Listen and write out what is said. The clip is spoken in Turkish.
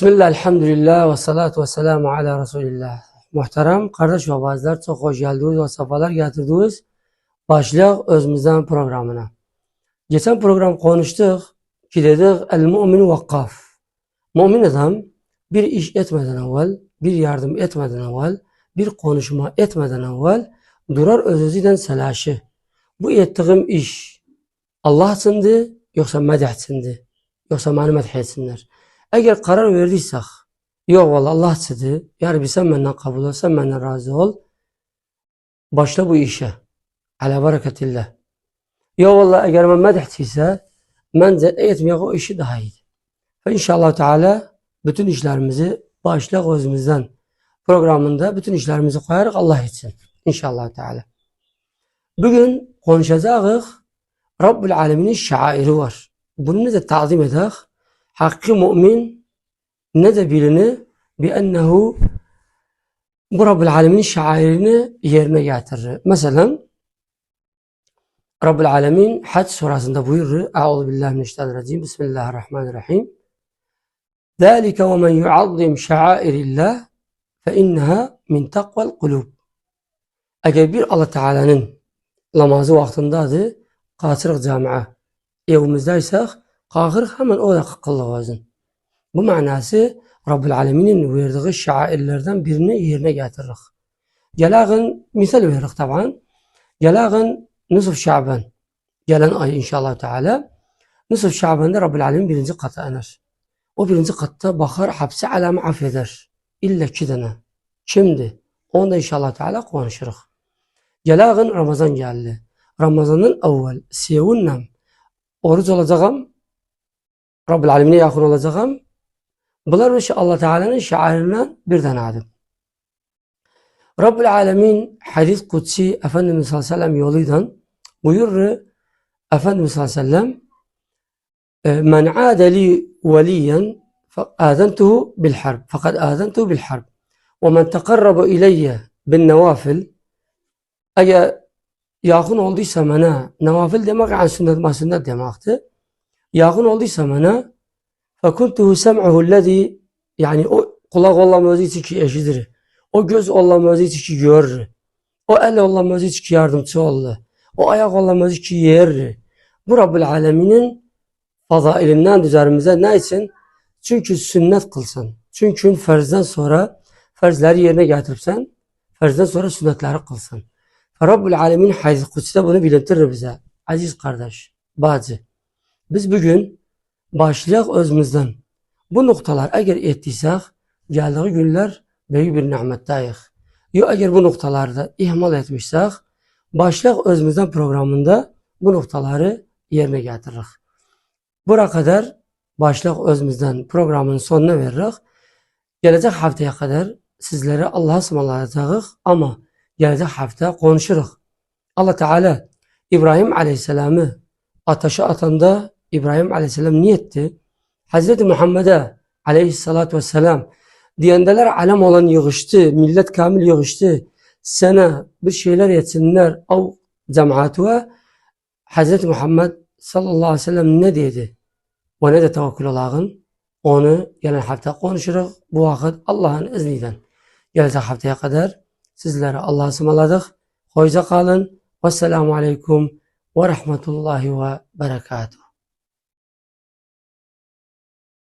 Bismillah, elhamdülillah ve salatu ve selamu ala Resulillah. Muhterem kardeş ve bazılar çok hoş geldiniz ve sefalar getirdiniz. Başlayalım özümüzden programına. Geçen program konuştuk ki dedik el mu'min vakkaf. Mümin adam bir iş etmeden evvel, bir yardım etmeden evvel, bir konuşma etmeden evvel durar özüzüden selaşı. Bu ettiğim iş Allah içindi yoksa medh içindi. Yoksa beni medh etsinler. Eğer karar verdiysek, yok vallahi Allah istedi, ya Rabbi sen benden kabul ol, sen benden razı ol, başla bu işe. Ala bereketillah. Yok vallahi eğer ben medhtiyse, ben de etmeye o işi daha iyi. Ve inşallah Teala bütün işlerimizi başla özümüzden programında bütün işlerimizi koyarak Allah için. İnşallah Teala. Bugün konuşacağız Rabbül Alemin'in şairi var. Bunu da tazim edek. حق مؤمن ندب لنا بأنه رب العالمين شعائرنا يرنا ياتر. مثلا رب العالمين حد سورة سندبوير أعوذ بالله من الشيطان الرجيم بسم الله الرحمن الرحيم. ذلك ومن يعظم شعائر الله فإنها من تقوى القلوب. أجابير الله تعالى لما زو وقتن دادي قاصر جامعة. يوم زايسخ kalkırıq hemen orada kıllık olsun. Bu manası Rabbül Alemin'in verdiği şairlerden birini yerine getiririk. Gelagın misal veririk taban. Gelagın Nusuf Şaban. Gelen ay inşallah Teala. Nusuf Şaban'da Rabbül Alemin birinci kata iner. O birinci katta bakar hapsi alamı affeder. İlla iki tane. Şimdi onda inşallah Teala konuşuruz. Gelagın Ramazan geldi. Ramazanın evvel siyevunnem oruç olacağım. Rabbül Alemin'e yakın olacağım. Bunlar ve Allah Teala'nın şairinden bir tanedir. Rabbül Alemin hadis kutsi Efendimiz sallallahu aleyhi ve sellem yoluyla buyurur Efendimiz sallallahu aleyhi ve sellem e, men adeli veliyen azentuhu bil harb fakat azentuhu bil harb ve men tekarrabu ileyye bin nevafil eğer yakın olduysa bana nevafil demek an sünnet sünnet demekti. Yakın olduysa bana fekuntuhu sem'uhu lezi yani o kulak ollamaz için ki eşidir. O göz ollamaz için ki görür. O el ollamaz için ki yardımcı oldu. O ayak ollamaz için ki yer. Bu Rabbül Alemin'in fazailinden üzerimize ne için? Çünkü sünnet kılsın. Çünkü ferzden sonra ferzleri yerine getiripsen ferzden sonra sünnetleri kılsın. Rabbül Alemin hadis kutsi bunu bilintirir bize. Aziz kardeş, bacı. Biz bugün başlayak özümüzden. Bu noktalar eğer ettiysek geldiği günler büyük bir nimetteyiz. Yo eğer bu noktalarda ihmal etmişsek başlayak özümüzden programında bu noktaları yerine getiririz. Buraya kadar başlayak özümüzden programın sonuna veririz. Gelecek haftaya kadar sizlere Allah'a ısmarlayacağız ama gelecek hafta konuşuruz. Allah Teala İbrahim Aleyhisselam'ı ateşe atanda İbrahim Aleyhisselam niyetti. Hazreti Muhammed'e Aleyhisselatü Vesselam diyendeler alem olan yığıştı, millet kamil yığıştı. Sana bir şeyler etsinler o cemaatine Hazreti Muhammed sallallahu aleyhi ve sellem ne dedi? Ve ne de tevekkül olağın? Onu gelen hafta konuşuruz. Bu vakit Allah'ın izniyle. Gelecek haftaya kadar sizlere Allah'a ısmarladık. Hoşça kalın. Vesselamu aleyküm ve rahmetullahi ve berekatuhu.